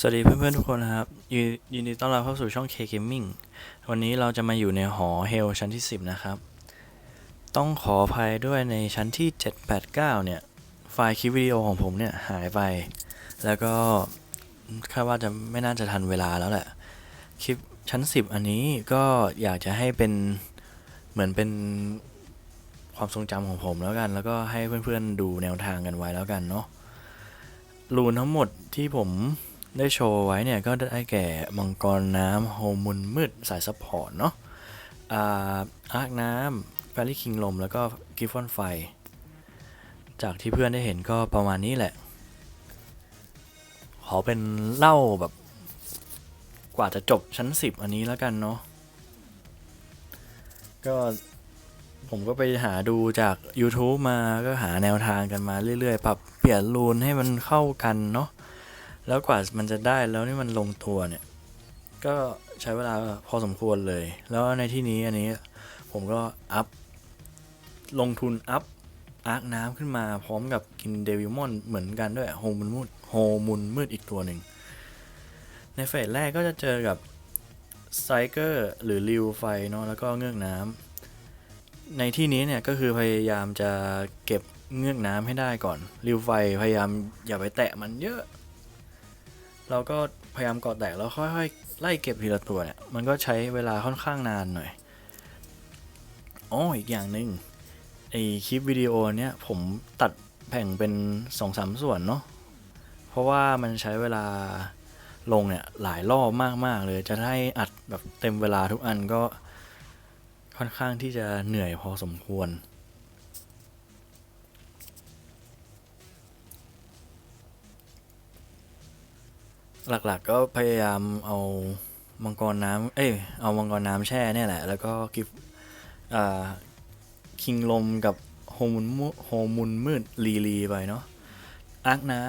สวัสดีเพื่อนๆทุกคนนะครับยินยินดีต้อนรับเข้าสู่ช่อง K Gaming วันนี้เราจะมาอยู่ในหอเฮลชั้นที่ 10 นะครับ ต้องขออภัยด้วยในชั้นที่ 789 เนี่ย ไฟล์คลิปวิดีโอของผมเนี่ย หายไป แล้วก็คาดว่าจะไม่น่าจะทันเวลาแล้วแหละ คลิปชั้น 10 อันนี้ก็อยากจะให้เป็นเหมือนเป็นความทรงจำของผมแล้วกัน แล้วก็ให้เพื่อนๆดูแนวทางกันไว้แล้วกันเนาะรูนทั้งหมดที่ผม ได้โชว์ไว้เนี่ยก็ได้แก่มังกรน้ำโฮมุนมืดสายซัพพอร์ตเนาะอาอาร์คน้ำแฟรี่คิงลม แล้วก็กิฟฟอนไฟ จากที่เพื่อนได้เห็นก็ประมาณนี้แหละ ขอเป็นเล่าแบบกว่าจะจบชั้น 10 อันนี้แล้วกันเนาะก็ผมก็ไปหาดูจาก YouTube มาก็หาแนวทางกันมาเรื่อยๆ ปรับเปลี่ยนรูนให้มันเข้ากันเนาะ แล้วกว่ามันจะได้แล้วนี่มันลงตัวเนี่ย ก็ใช้เวลาพอสมควรเลย แล้วในที่นี้อันนี้ผมก็อัพ ลงทุนอัพอาร์คน้ำขึ้นมาพร้อมกับกินเดวิลมอนเหมือนกันด้วยโฮมุนมืดโฮมุนมืดอีกตัวหนึ่ง ในเฟสแรกก็จะเจอกับไซเกอร์หรือริวไฟเนาะแล้วก็เงือกน้ำในที่นี้เนี่ยก็คือพยายามจะเก็บเงือกน้ำให้ได้ก่อนริวไฟพยายามอย่าไปแตะมันเยอะ เราก็พยายามกอดแตกแล้วค่อยๆไล่เก็บทีละตัวเนี่ยมันก็ใช้เวลาค่อนข้างนานหน่อยอ๋ออีกอย่างหนึ่งไอคลิปวิดีโอเนี้ยผมตัดแบ่งเป็นสองสามส่วนเนาะเพราะว่ามันใช้เวลาลงเนี่ยหลายรอบมากๆเลยจะให้อัดแบบเต็มเวลาทุกอันก็ค่อนข้างที่จะเหนื่อยพอสมควร หลักๆก็พยายามเอามังกรน้ำเอ้ยเอามังกรน้ำแช่เนี่ยแหละ แล้วก็กิฟอ่าคิงลมกับโฮมุนมุโฮมุนมืดลีลีไปเนาะอาร์คน้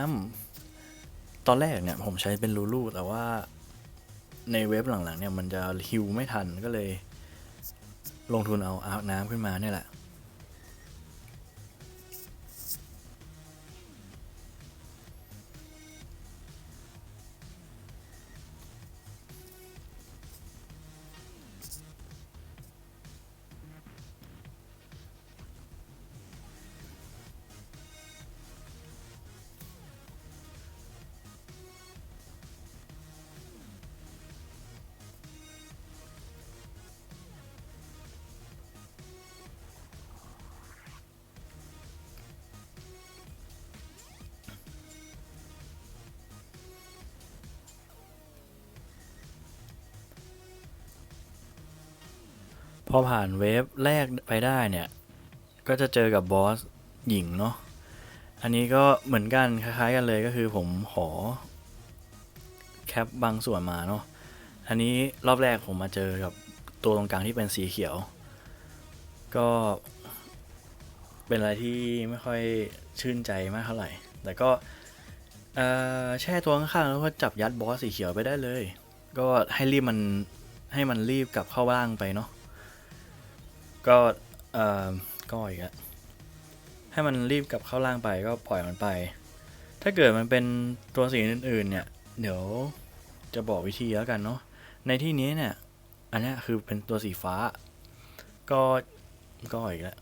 ำตอนแรกเนี่ยผมใช้เป็นลูลูแต่ว่าในเว็บหลังๆเนี่ยมันจะฮิวไม่ทันก็เลย ลงทุนเอาอาร์คน้ำขึ้นมาเนี่ยแหละ อผ่านเวฟแรกไปได้เนี่ย ก็จะเจอกับบอสหญิงเนาะอันนี้ก็เหมือนกันคล้ายๆกันเลยก็คือผมขอแคปบางส่วนมาเนาะอันนี้รอบแรกผมมาเจอกับตัวตรงกลางที่เป็นสีเขียว ก็เป็นอะไรที่ไม่ค่อยชื่นใจมากเท่าไหร่ แต่ก็แช่ตัวข้างๆแล้วก็จับยัดบอสสีเขียวไปได้เลย ก็ให้รีบมันให้มันรีบกลับเข้าบ้างไปเนาะ ก็เอ่อก็อีกอะให้มันรีบกลับเข้าล่างไปก็ปล่อยมันไป ถ้าเกิดมันเป็นตัวสีอื่นๆเนี่ย เดี๋ยวจะบอกวิธีแล้วกันเนาะในที่นี้เนี่ย อันนี้คือเป็นตัวสีฟ้า ก็ก็อีกแล้ว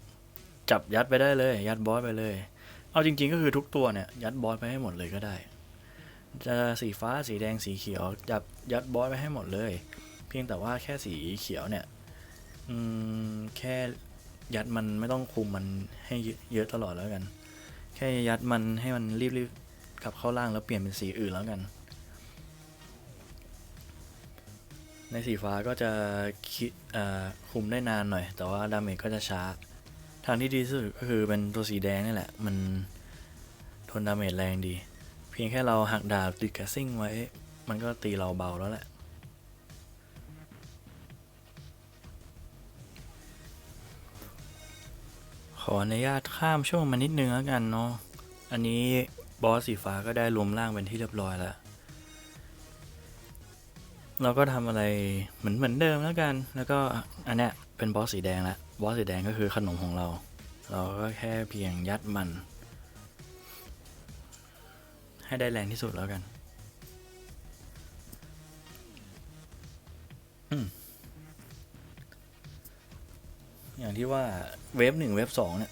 จับยัดไปได้เลย ยัดบอสไปเลย เอาจริง ๆ ก็คือทุกตัวเนี่ยยัดบอสไปให้หมดเลยก็ได้ จะสีฟ้าสีแดงสีเขียวจับยัดบอสไปให้หมดเลย เพียงแต่ว่าแค่สีเขียวเนี่ย อืมแค่ยัดมันไม่ต้องคุมมันให้เยอะตลอดแล้วกัน แค่ยัดมันให้มันรีบๆกลับเข้าล่างแล้วเปลี่ยนเป็นสีอื่นแล้วกัน ในสีฟ้าก็จะคิดคุมได้นานหน่อย แต่ว่าดาเมจก็จะช้า ทางที่ดีที่สุดก็คือเป็นตัวสีแดงนี่แหละ มันทนดาเมจแรงดี เพียงแค่เราหักดาบติดกระซิ่งไว้ มันก็ตีเราเบาแล้วแหละ ขออนุญาตข้ามช่วงมานิดนึงแล้วกันเนาะ อันนี้บอสสีฟ้าก็ได้รวมร่างเป็นที่เรียบร้อยแล้ว เราก็ทำอะไรเหมือนเหมือนเดิมแล้วกัน แล้วก็อันเนี้ยเป็นบอสสีแดงละบอสสีแดงก็คือขนมของเรา เราก็แค่เพียงยัดมัน ให้ได้แรงที่สุดแล้วกัน ที่ว่าเว็บหนึ่งเว็บสองเนี่ย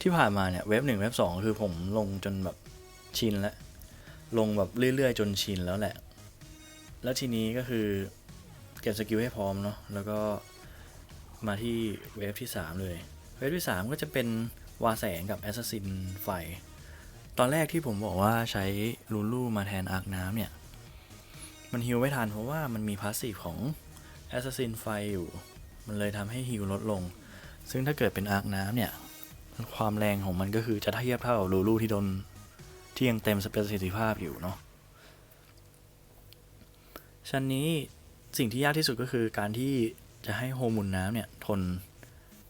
ที่ผ่านมาเนี่ยเว็บหนึ่งเว็บสองคือผมลงจนแบบชินแล้ว ลงแบบเรื่อยๆ จนชินแล้วแหละ แล้วทีนี้ก็คือเก็บสกิลให้พร้อมเนาะแล้วก็มาที่เวฟที่ 3 เลย เวฟที่ 3 ก็จะเป็นวาแสงกับแอสซัสซินไฟ ตอนแรกที่ผมบอกว่าใช้ลูลูมาแทนอาร์คน้ำเนี่ย มันฮิวไม่ทันเพราะว่ามันมีพาสซีฟของแอสซัสซินไฟอยู่ มันเลยทำให้ฮิวลดลง ซึ่งถ้าเกิดเป็นอาร์คน้ำเนี่ย ความแรงของมันก็คือจะเทียบเท่ากับลูลูที่โดนที่ยังเต็มประสิทธิภาพอยู่เนาะชั้นนี้สิ่งที่ยากที่สุดก็คือการที่จะให้โฮมุนน้ำเนี่ย ทน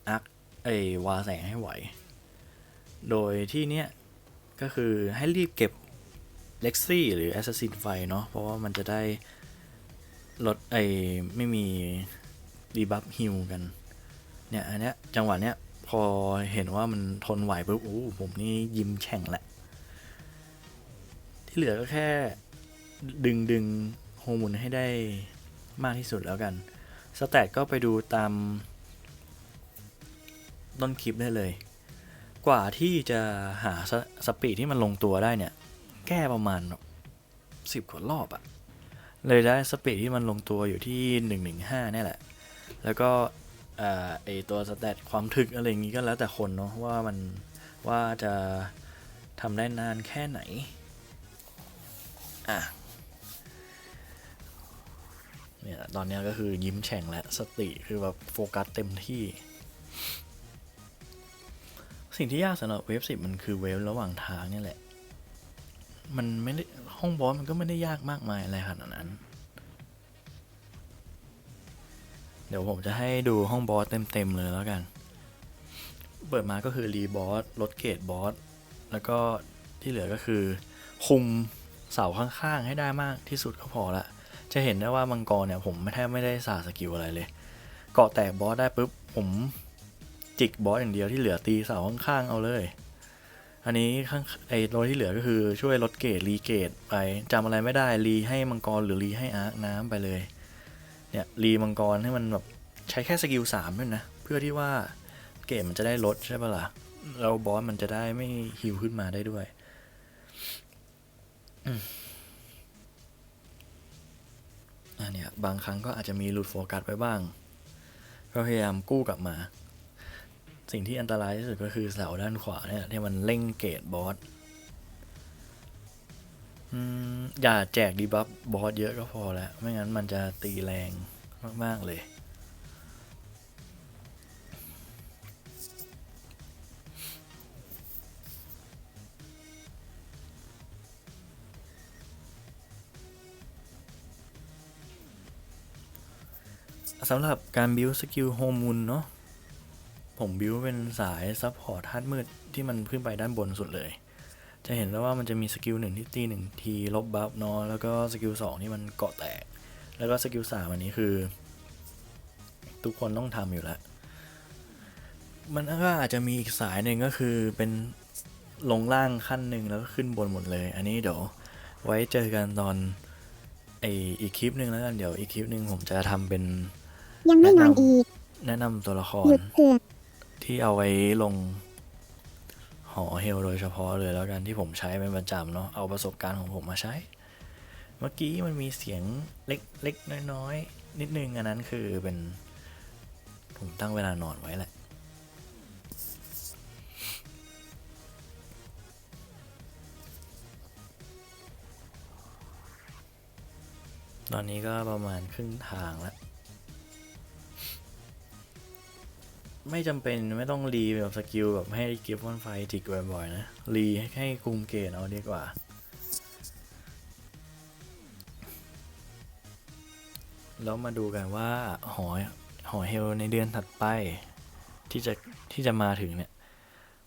อักไอวาแสงให้ไหว โดยที่เนี้ยก็คือให้รีบเก็บเล็กซี่หรือแอสซัสซินไฟเนาะเพราะว่ามันจะได้ลดไอไม่มีรีบัฟฮิลกัน เนี่ยอันเนี้ยจังหวะเนี้ยพอเห็นว่ามันทนไหวปุ๊บโอ้ผมนี่ยิ้มแฉ่งแหละ ที่เหลือก็แค่ดึงดึงโฮมุนให้ได้มากที่สุดแล้วกันสแตทก็ไปดูตามต้นคลิปได้เลย กว่าที่จะหาสสปีดที่มันลงตัวได้เนี่ย แก้ประมาณสิบกว่ารอบอะเลยได้สปีดที่มันลงตัวอยู่ที่ 115นี่แหละ แล้วก็ ไอตัวสแตทความถึกอะไรอย่างงี้ก็แล้วแต่คนเนาะว่ามันว่าจะทำได้นานแค่ไหน อะ เนี่ย ตอนเนี้ยก็คือยิ้มแฉ่งและสติคือแบบโฟกัสเต็มที่ สิ่งที่ยากสำหรับเวฟสิบมันคือเวฟระหว่างทางนี่แหละ มันไม่ได้ห้องบอสมันก็ไม่ได้ยากมากมายอะไรขนาดนั้น เดี๋ยวผมจะให้ดูห้องบอสเต็มๆเลยแล้วกัน เปิดมาก็คือรีบอสลดเกรดบอส แล้วก็ที่เหลือก็คือคุมเสาข้างๆให้ได้มากที่สุดก็พอละ จะเห็นได้ว่ามังกรเนี่ยผมแทบไม่ได้สาสกิลอะไรเลย เกาะแตกบอสได้ปุ๊บผมจิกบอสอย่างเดียวที่เหลือตีเสาข้างๆเอาเลย อันนี้ข้างไอ้รยที่เหลือก็คือช่วยลดเกรดรีเกรดไปจำอะไรไม่ได้รีให้มังกรหรือรีให้อาร์คน้ำไปเลย เนี่ยรีมังกรให้มันแบบใช้แค่สกิลสามด้วยนะ เพื่อที่ว่าเกรดมันจะได้ลดใช่ปะล่ะแล้วบอสมันจะได้ไม่ฮิวขึ้นมาได้ด้วยอันเนี้ยบางครั้งก็อาจจะมีหลุดโฟกัสไปบ้าง ก็พยายามกู้กลับมา สิ่งที่อันตรายที่สุดก็คือเสาด้านขวาเนี่ยที่มันเร่งเกตบอส อย่าแจกดีบัฟบอสเยอะก็พอแล้ว ไม่งั้นมันจะตีแรงมาก ๆ เลย สำหรับการบิวสกิลโฮมูนเนาะผมบิวเป็นสายซับพอร์ตฮาร์ดมืดที่มันขึ้นไปด้านบนสุดเลย จะเห็นแล้วว่ามันจะมีสกิลหนึ่งที่ตีหนึ่งทีลบบัฟเนาะแล้วก็สกิลสองที่มันเกาะแตก แล้วก็สกิลสามอันนี้คือ ทุกคนต้องทำอยู่แล้ว มันก็อาจจะมีอีกสายหนึ่งก็คือเป็นลงล่างขั้นหนึ่งแล้วก็ขึ้นบนหมดเลย อันนี้เดี๋ยวไว้เจอกันตอนไออีกคลิปหนึ่งแล้วกันเดี๋ยวอีกคลิปหนึ่งผมจะทำเป็นยังไม่นอนอีกแนะนำตัวละคหรยุดเถอะที่เอาไว้ลง หอเฮลโดยเฉพาะเลยแล้วกันที่ผมใช้เป็นประจำเนาะเอาประสบการณ์ของผมมาใช้ เมื่อกี้มันมีเสียงเล็กเล็กน้อยๆนิดนึงอันนั้นคือเป็นผมตั้งเวลานอนไว้แหละตอนนี้ก็ประมาณครึ่งทางแล้ว ไม่จำเป็นไม่ต้องรีแบบสกิลแบบให้กิฟต์วันไฟติกบ่อยๆนะรีให้ให้คุมเกตเอาดีกว่าแล้วมาดูกันว่าหอหอเฮลในเดือนถัดไป ที่จะที่จะมาถึงเนี่ย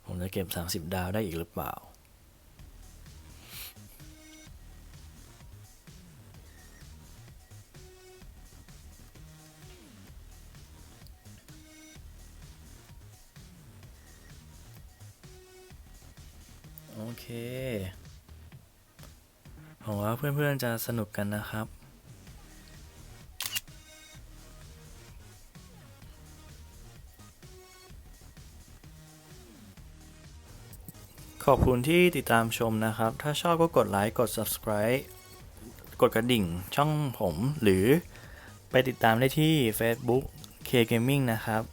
ผมจะเก็บ 30 ดาวได้อีกหรือเปล่า เคผมว่าเพื่อนๆจะสนุกกันนะครับ ขอบคุณที่ติดตามชมนะครับ ถ้าชอบก็กดไลค์กด subscribe กดกระดิ่งช่องผมหรือไปติดตามได้ที่ Facebook K Gaming นะครับ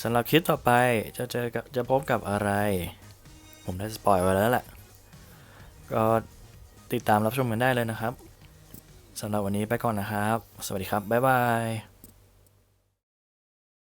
สำหรับคลิปต่อไปจะเจอจะพบกับอะไร ผมได้สปอยไว้แล้วแหละ ก็ติดตามรับชมกันได้เลยนะครับสำหรับวันนี้ไปก่อนนะครับ สวัสดีครับ บ๊ายบาย